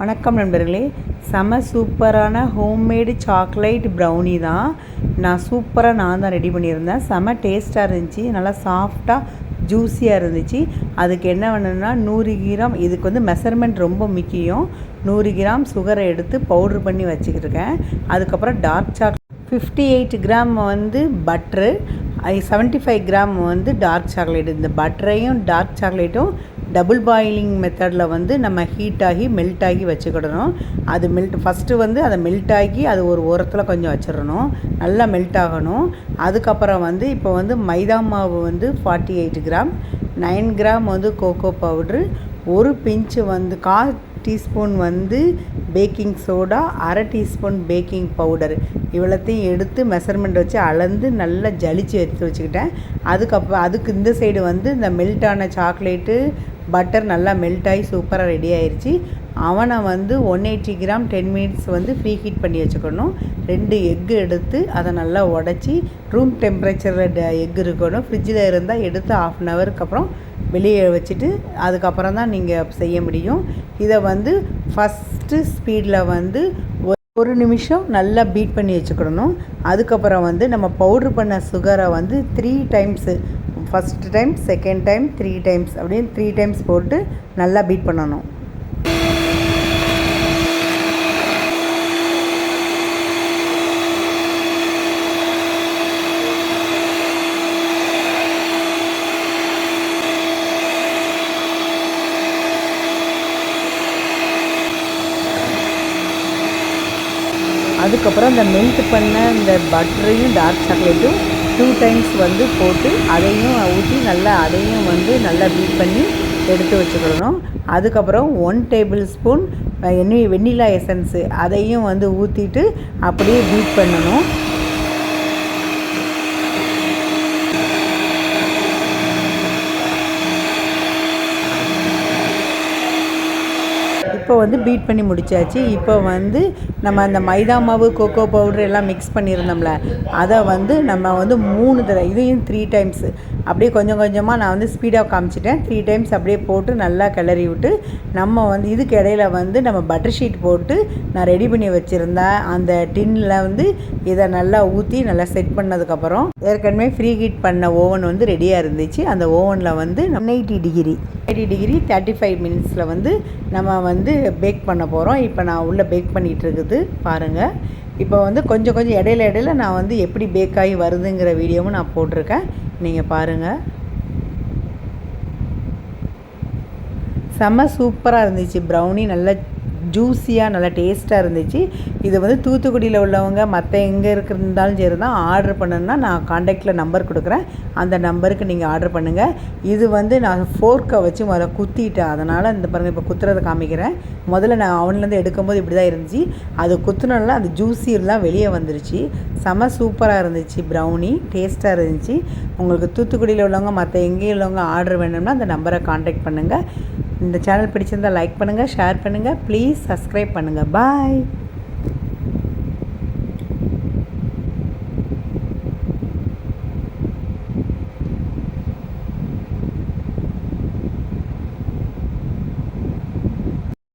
வணக்கம் நண்பர்களே. செம சூப்பரான ஹோம்மேடு சாக்லேட் ப்ரௌனி தான். நான் சூப்பராக நான் தான் ரெடி பண்ணியிருந்தேன். செம டேஸ்ட்டாக இருந்துச்சு. நல்லா சாஃப்டாக ஜூஸியாக இருந்துச்சு. அதுக்கு என்ன பண்ணணும்னா நூறு கிராம் இதுக்கு வந்து மெஷர்மெண்ட் ரொம்ப முக்கியம். நூறு கிராம் சுகரை எடுத்து பவுட்ரு பண்ணி வச்சுக்கிட்டுருக்கேன். அதுக்கப்புறம் dark chocolate fifty eight gram வந்து பட்ரு செவன்ட்டி ஃபைவ் கிராம் வந்து டார்க் சாக்லேட் இந்த பட்டரையும் டார்க் சாக்லேட்டும் டபுள் பாயிலிங் மெத்தடில் வந்து நம்ம ஹீட் ஆகி மெல்ட் ஆகி வச்சுக்கிடணும். அது மெல்ட் ஃபஸ்ட்டு வந்து அதை மெல்ட் ஆகி அது ஒரு உரத்தில் கொஞ்சம் வச்சிடணும். நல்லா மெல்ட் ஆகணும். அதுக்கப்புறம் வந்து இப்போ வந்து மைதா மாவு வந்து forty eight gram nine gram வந்து கோகோ பவுட்ரு ஒரு பிஞ்சு வந்து கா டீஸ்பூன் வந்து பேக்கிங் சோடா அரை டீஸ்பூன் பேக்கிங் பவுடர். இவ்வளோத்தையும் எடுத்து மெஷர்மெண்ட் வச்சு அளந்து நல்லா ஜலிச்சு எடுத்து வச்சுக்கிட்டேன். அதுக்கப்புறம் அதுக்கு இந்த சைடு வந்து இந்த மெல்ட்டான சாக்லேட்டு பட்டர் நல்லா மெல்ட் ஆகி சூப்பராக ரெடி ஆயிடுச்சு அவனை வந்து one eighty gram ten minutes வந்து ஃப்ரீ ஹீட் பண்ணி வச்சுக்கணும். ரெண்டு எக்கு எடுத்து அதை நல்லா உடச்சி ரூம் டெம்பரேச்சரில் எக் இருக்கணும். ஃப்ரிட்ஜில் இருந்தால் எடுத்து ஆஃப் அன் ஹவருக்கு அப்புறம் வெளியே வச்சுட்டு அதுக்கப்புறம் தான் நீங்கள் செய்ய முடியும். இதை வந்து ஃபஸ்ட்டு ஸ்பீடில் வந்து ஒரு நிமிஷம் நல்லா பீட் பண்ணி வச்சுக்கிடணும் அதுக்கப்புறம் வந்து நம்ம பவுட்ரு பண்ண சுகரை வந்து three times first time second time three times அப்படின்னு த்ரீ டைம்ஸ் போட்டு நல்லா பீட் பண்ணணும். அதுக்கப்புறம் இந்த மெல்ட் பண்ண இந்த பட்டரையும் டார்க் சாக்லேட்டும் டூ டைம்ஸ் வந்து போட்டு அதையும் ஊற்றி நல்லா அதையும் வந்து நல்லா பீட் பண்ணி எடுத்து வச்சுக்கிடணும் அதுக்கப்புறம் ஒன் டேபிள் ஸ்பூன் எண்ணெய் வெண்ணிலா எசன்ஸு அதையும் வந்து ஊற்றிட்டு அப்படியே பீட் பண்ணணும். இப்போ வந்து பீட் பண்ணி முடிச்சாச்சு. இப்போ வந்து நம்ம அந்த மைதா மாவு கோகோ பவுடர் எல்லாம் மிக்ஸ் பண்ணியிருந்தோம்ல அதை வந்து நம்ம வந்து மூணு தடவை இதையும் த்ரீ டைம்ஸு அப்படியே கொஞ்சம் கொஞ்சமாக நான் வந்து ஸ்பீடாக காமிச்சிட்டேன். த்ரீ டைம்ஸ் அப்படியே போட்டு நல்லா கிளறி விட்டு நம்ம வந்து இதுக்கு இடையில வந்து நம்ம பட்டர் ஷீட் போட்டு நான் ரெடி பண்ணி வச்சுருந்தேன். அந்த டின்னில் வந்து இதை நல்லா ஊற்றி நல்லா செட் பண்ணதுக்கப்புறம் ஏற்கனவே ஃப்ரீ ஹீட் பண்ண ஓவன் வந்து ரெடியாக இருந்துச்சு. அந்த ஓவனில் வந்து நம் eighty degree eighty degree thirty five மினிட்ஸில் வந்து நம்ம வந்து பேக் பண்ண போகிறோம் இப்போ நான் உள்ளே பேக் பண்ணிகிட்டு இருக்குது பாருங்கள் இப்போ வந்து கொஞ்சம் கொஞ்சம் இடையில இடையில நான் வந்து எப்படி பேக் ஆகி வருதுங்கிற வீடியோவும் நான் போட்டிருக்கேன். நீங்கள் பாருங்கள் செம்ம சூப்பராக இருந்துச்சு. ப்ரௌனி நல்லா ஜூஸியாக நல்லா டேஸ்ட்டாக இருந்துச்சு. இது வந்து தூத்துக்குடியில் உள்ளவங்க மற்ற எங்கே இருக்கிறதாலும் சரி தான் ஆர்டர் பண்ணணுன்னா நான் காண்டாக்டில் நம்பர் கொடுக்குறேன். அந்த நம்பருக்கு நீங்கள் ஆர்டர் பண்ணுங்கள் இது வந்து நான் ஃபோர்க்கை வச்சு முதல்ல குத்திட்டேன். அதனால் இந்த பாருங்கள் இப்போ குத்துறதை காமிக்கிறேன். முதல்ல நான் அவன்லேருந்து எடுக்கும்போது இப்படி தான் இருந்துச்சு. அது குத்துனால அந்த ஜூஸியெல்லாம் வெளியே வந்துருச்சு. செம சூப்பராக இருந்துச்சு. ப்ரௌனி டேஸ்ட்டாக இருந்துச்சு. உங்களுக்கு தூத்துக்குடியில் உள்ளவங்க மற்ற எங்கேயும் உள்ளவங்க ஆர்டர் வேணும்னா அந்த நம்பரை காண்டாக்ட் பண்ணுங்கள் இந்த சேனல் பிடிச்சிருந்தால் லைக் பண்ணுங்கள் ஷேர் பண்ணுங்கள் ப்ளீஸ் சப்ஸ்கிரைப் பண்ணுங்கள் பாய்